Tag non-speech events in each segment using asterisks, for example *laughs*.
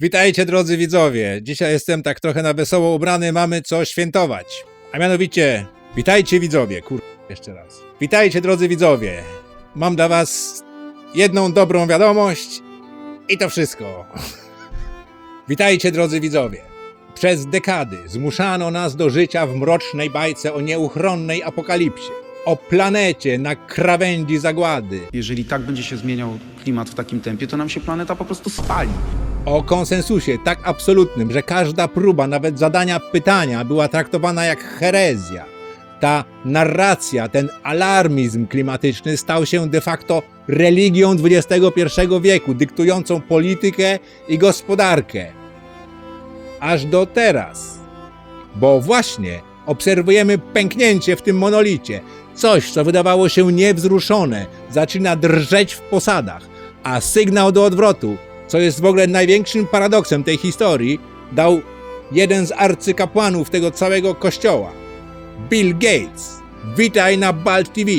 Witajcie drodzy widzowie. Dzisiaj jestem tak trochę na wesoło ubrany, mamy co świętować. A mianowicie, witajcie widzowie. Kur... jeszcze raz. Witajcie drodzy widzowie. Mam dla was jedną dobrą wiadomość i to wszystko. *laughs* Witajcie drodzy widzowie. Przez dekady zmuszano nas do życia w mrocznej bajce o nieuchronnej apokalipsie. O planecie na krawędzi zagłady. Jeżeli tak będzie się zmieniał klimat w takim tempie, to nam się planeta po prostu spali. O konsensusie tak absolutnym, że każda próba, nawet zadania pytania, była traktowana jak herezja. Ta narracja, ten alarmizm klimatyczny stał się de facto religią XXI wieku, dyktującą politykę i gospodarkę. Aż do teraz. Bo właśnie obserwujemy pęknięcie w tym monolicie. Coś, co wydawało się niewzruszone, zaczyna drżeć w posadach, a sygnał do odwrotu co jest w ogóle największym paradoksem tej historii, dał jeden z arcykapłanów tego całego kościoła. Bill Gates. Witaj na Balt TV.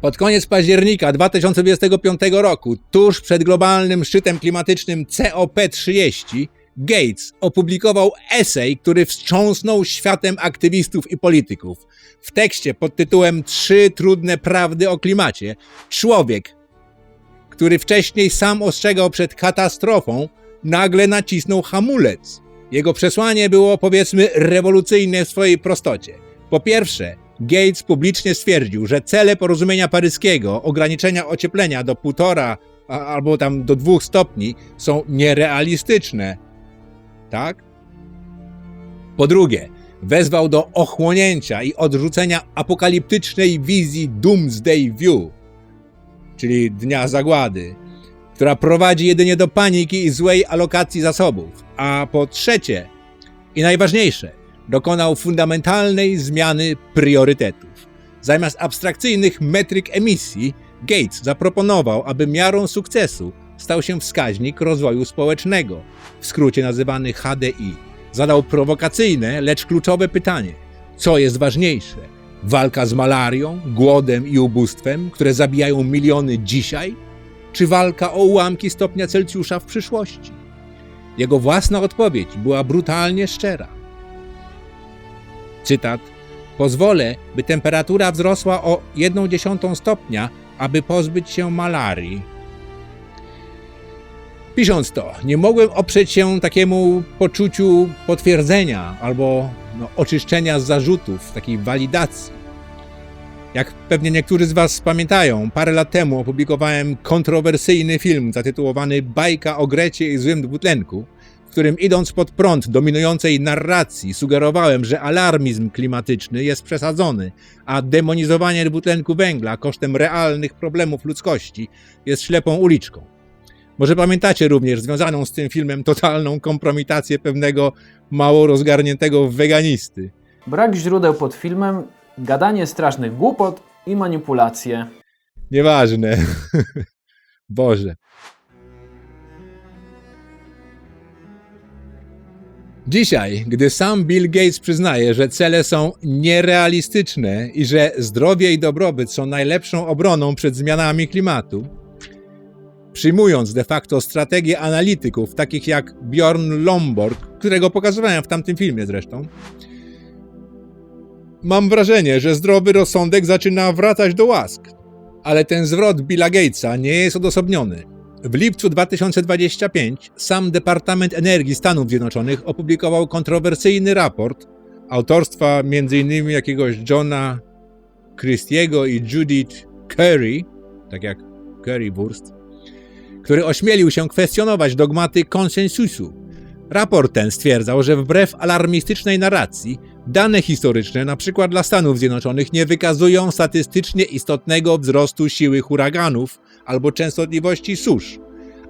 Pod koniec października 2025 roku, tuż przed globalnym szczytem klimatycznym COP30, Gates opublikował esej, który wstrząsnął światem aktywistów i polityków. W tekście pod tytułem Trzy trudne prawdy o klimacie człowiek, który wcześniej sam ostrzegał przed katastrofą, nagle nacisnął hamulec. Jego przesłanie było powiedzmy rewolucyjne w swojej prostocie. Po pierwsze, Gates publicznie stwierdził, że cele porozumienia paryskiego, ograniczenia ocieplenia do półtora albo tam do dwóch stopni są nierealistyczne. Tak? Po drugie, wezwał do ochłonięcia i odrzucenia apokaliptycznej wizji Doomsday View, czyli Dnia Zagłady, która prowadzi jedynie do paniki i złej alokacji zasobów. A po trzecie, i najważniejsze, dokonał fundamentalnej zmiany priorytetów. Zamiast abstrakcyjnych metryk emisji, Gates zaproponował, aby miarą sukcesu stał się wskaźnik rozwoju społecznego, w skrócie nazywany HDI. Zadał prowokacyjne, lecz kluczowe pytanie: co jest ważniejsze? Walka z malarią, głodem i ubóstwem, które zabijają miliony dzisiaj, czy walka o ułamki stopnia Celsjusza w przyszłości? Jego własna odpowiedź była brutalnie szczera. Cytat: Pozwolę, by temperatura wzrosła o 1,1 stopnia, aby pozbyć się malarii. Pisząc to, nie mogłem oprzeć się takiemu poczuciu potwierdzenia albo no, oczyszczenia z zarzutów, takiej walidacji. Jak pewnie niektórzy z Was pamiętają, parę lat temu opublikowałem kontrowersyjny film zatytułowany Bajka o Grecie i złym dwutlenku, w którym idąc pod prąd dominującej narracji sugerowałem, że alarmizm klimatyczny jest przesadzony, a demonizowanie dwutlenku węgla kosztem realnych problemów ludzkości jest ślepą uliczką. Może pamiętacie również związaną z tym filmem totalną kompromitację pewnego mało rozgarniętego weganisty. Brak źródeł pod filmem, gadanie strasznych głupot i manipulacje. Nieważne. *laughs* Boże. Dzisiaj, gdy sam Bill Gates przyznaje, że cele są nierealistyczne i że zdrowie i dobrobyt są najlepszą obroną przed zmianami klimatu, przyjmując de facto strategię analityków takich jak Bjorn Lomborg, którego pokazywałem w tamtym filmie zresztą, mam wrażenie, że zdrowy rozsądek zaczyna wracać do łask. Ale ten zwrot Billa Gatesa nie jest odosobniony. W lipcu 2025 sam Departament Energii Stanów Zjednoczonych opublikował kontrowersyjny raport autorstwa m.in. jakiegoś Johna Christiego i Judith Curry, tak jak Currywurst, który ośmielił się kwestionować dogmaty konsensusu. Raport ten stwierdzał, że wbrew alarmistycznej narracji, dane historyczne, np. dla Stanów Zjednoczonych, nie wykazują statystycznie istotnego wzrostu siły huraganów albo częstotliwości susz,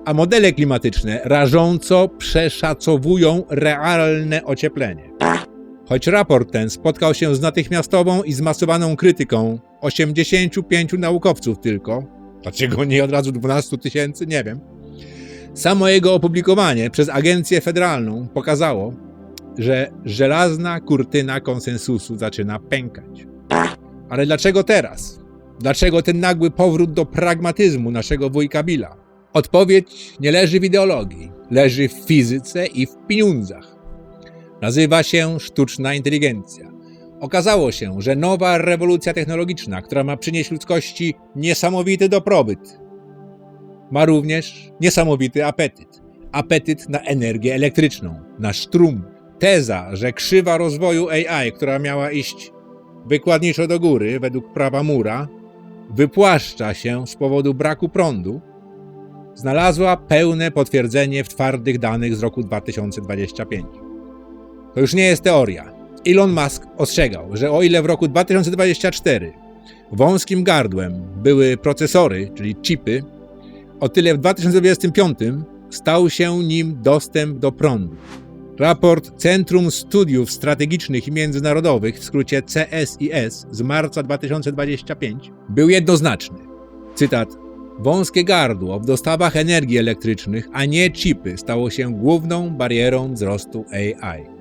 a modele klimatyczne rażąco przeszacowują realne ocieplenie. Choć raport ten spotkał się z natychmiastową i zmasowaną krytyką 85 naukowców tylko, dlaczego nie od razu 12 tysięcy, nie wiem. Samo jego opublikowanie przez Agencję Federalną pokazało, że żelazna kurtyna konsensusu zaczyna pękać. Ale dlaczego teraz? Dlaczego ten nagły powrót do pragmatyzmu naszego wujka Billa? Odpowiedź nie leży w ideologii, leży w fizyce i w pieniądzach. Nazywa się sztuczna inteligencja. Okazało się, że nowa rewolucja technologiczna, która ma przynieść ludzkości niesamowity dobrobyt, ma również niesamowity apetyt. Apetyt na energię elektryczną, na sztrum. Teza, że krzywa rozwoju AI, która miała iść wykładniczo do góry według prawa Mura, wypłaszcza się z powodu braku prądu, znalazła pełne potwierdzenie w twardych danych z roku 2025. To już nie jest teoria. Elon Musk ostrzegał, że o ile w roku 2024 wąskim gardłem były procesory, czyli chipy, o tyle w 2025 stał się nim dostęp do prądu. Raport Centrum Studiów Strategicznych i Międzynarodowych, w skrócie CSIS, z marca 2025 był jednoznaczny. Cytat: Wąskie gardło w dostawach energii elektrycznych, a nie chipy, stało się główną barierą wzrostu AI.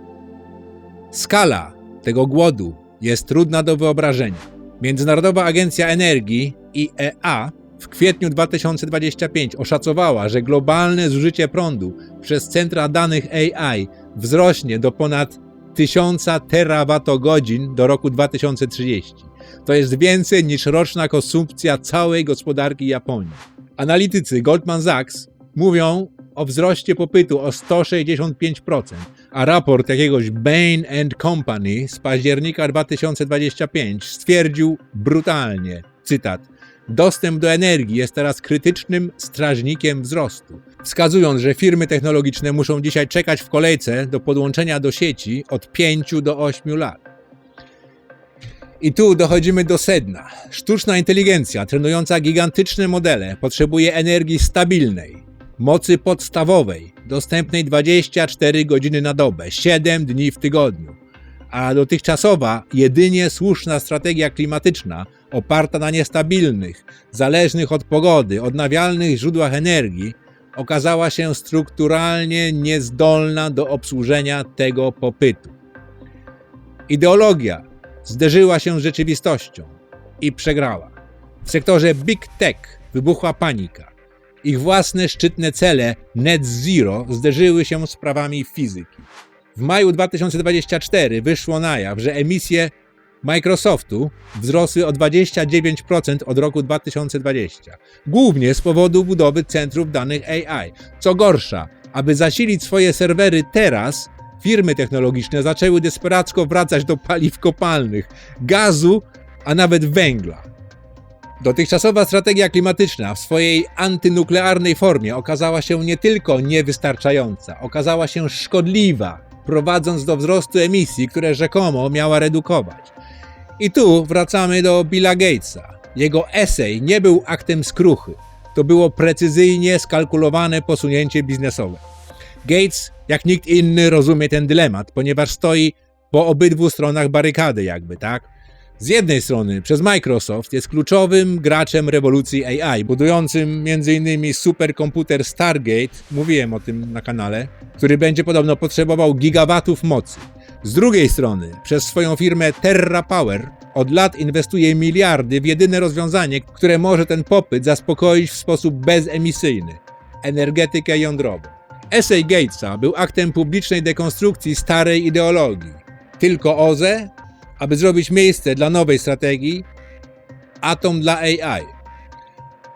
Skala tego głodu jest trudna do wyobrażenia. Międzynarodowa Agencja Energii IEA w kwietniu 2025 oszacowała, że globalne zużycie prądu przez centra danych AI wzrośnie do ponad 1000 terawatogodzin do roku 2030. To jest więcej niż roczna konsumpcja całej gospodarki Japonii. Analitycy Goldman Sachs mówią o wzroście popytu o 165%, a raport jakiegoś Bain Company z października 2025 stwierdził brutalnie, cytat, Dostęp do energii jest teraz krytycznym strażnikiem wzrostu, wskazując, że firmy technologiczne muszą dzisiaj czekać w kolejce do podłączenia do sieci od 5 do 8 lat. I tu dochodzimy do sedna. Sztuczna inteligencja trenująca gigantyczne modele potrzebuje energii stabilnej, mocy podstawowej, dostępnej 24 godziny na dobę, 7 dni w tygodniu. A dotychczasowa, jedynie słuszna strategia klimatyczna, oparta na niestabilnych, zależnych od pogody, odnawialnych źródłach energii, okazała się strukturalnie niezdolna do obsłużenia tego popytu. Ideologia zderzyła się z rzeczywistością i przegrała. W sektorze Big Tech wybuchła panika. Ich własne szczytne cele net zero zderzyły się z prawami fizyki. W maju 2024 wyszło na jaw, że emisje Microsoftu wzrosły o 29% od roku 2020, głównie z powodu budowy centrów danych AI. Co gorsza, aby zasilić swoje serwery teraz, firmy technologiczne zaczęły desperacko wracać do paliw kopalnych, gazu, a nawet węgla. Dotychczasowa strategia klimatyczna w swojej antynuklearnej formie okazała się nie tylko niewystarczająca, okazała się szkodliwa, prowadząc do wzrostu emisji, które rzekomo miała redukować. I tu wracamy do Billa Gatesa. Jego esej nie był aktem skruchy. To było precyzyjnie skalkulowane posunięcie biznesowe. Gates, jak nikt inny, rozumie ten dylemat, ponieważ stoi po obydwu stronach barykady, jakby, tak? Z jednej strony przez Microsoft jest kluczowym graczem rewolucji AI, budującym m.in. superkomputer Stargate, mówiłem o tym na kanale, który będzie podobno potrzebował gigawatów mocy. Z drugiej strony, przez swoją firmę TerraPower od lat inwestuje miliardy w jedyne rozwiązanie, które może ten popyt zaspokoić w sposób bezemisyjny energetykę jądrową. Esej Gatesa był aktem publicznej dekonstrukcji starej ideologii. Tylko OZE, aby zrobić miejsce dla nowej strategii Atom dla AI.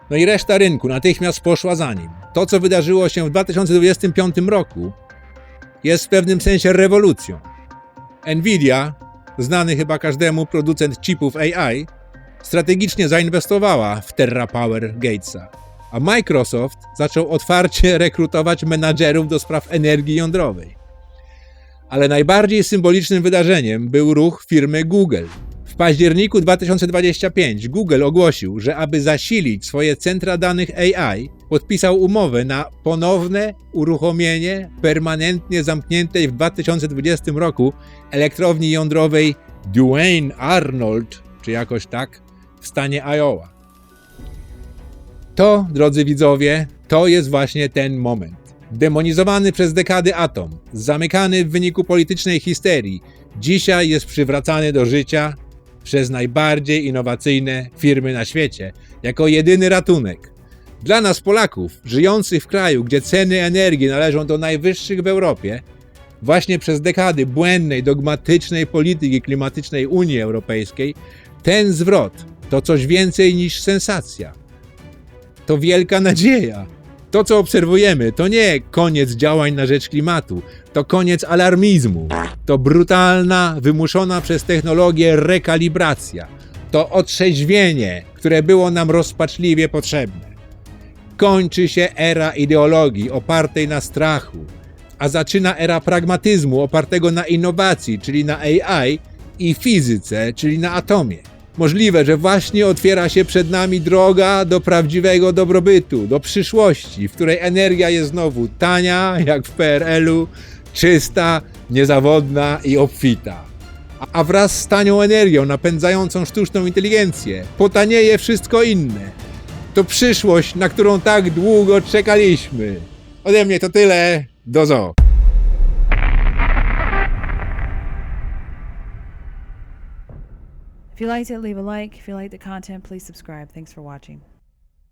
No i reszta rynku natychmiast poszła za nim. To, co wydarzyło się w 2025 roku, jest w pewnym sensie rewolucją. Nvidia, znany chyba każdemu producent chipów AI, strategicznie zainwestowała w TerraPower Gatesa, a Microsoft zaczął otwarcie rekrutować menadżerów do spraw energii jądrowej. Ale najbardziej symbolicznym wydarzeniem był ruch firmy Google. W październiku 2025 Google ogłosił, że aby zasilić swoje centra danych AI, podpisał umowę na ponowne uruchomienie permanentnie zamkniętej w 2020 roku elektrowni jądrowej Duane Arnold, czy jakoś tak, w stanie Iowa. To, drodzy widzowie, to jest właśnie ten moment. Demonizowany przez dekady atom, zamykany w wyniku politycznej histerii, dzisiaj jest przywracany do życia przez najbardziej innowacyjne firmy na świecie, jako jedyny ratunek. Dla nas, Polaków, żyjących w kraju, gdzie ceny energii należą do najwyższych w Europie, właśnie przez dekady błędnej, dogmatycznej polityki klimatycznej Unii Europejskiej, ten zwrot to coś więcej niż sensacja. To wielka nadzieja. To, co obserwujemy, to nie koniec działań na rzecz klimatu, to koniec alarmizmu. To brutalna, wymuszona przez technologię rekalibracja. To otrzeźwienie, które było nam rozpaczliwie potrzebne. Kończy się era ideologii opartej na strachu, a zaczyna era pragmatyzmu opartego na innowacji, czyli na AI i fizyce, czyli na atomie. Możliwe, że właśnie otwiera się przed nami droga do prawdziwego dobrobytu, do przyszłości, w której energia jest znowu tania, jak w PRL-u, czysta, niezawodna i obfita. A- wraz z tanią energią napędzającą sztuczną inteligencję potanieje wszystko inne. To przyszłość, na którą tak długo czekaliśmy. Ode mnie to tyle. Do zo. If you liked it, leave a like. If you liked the content, please subscribe. Thanks for watching.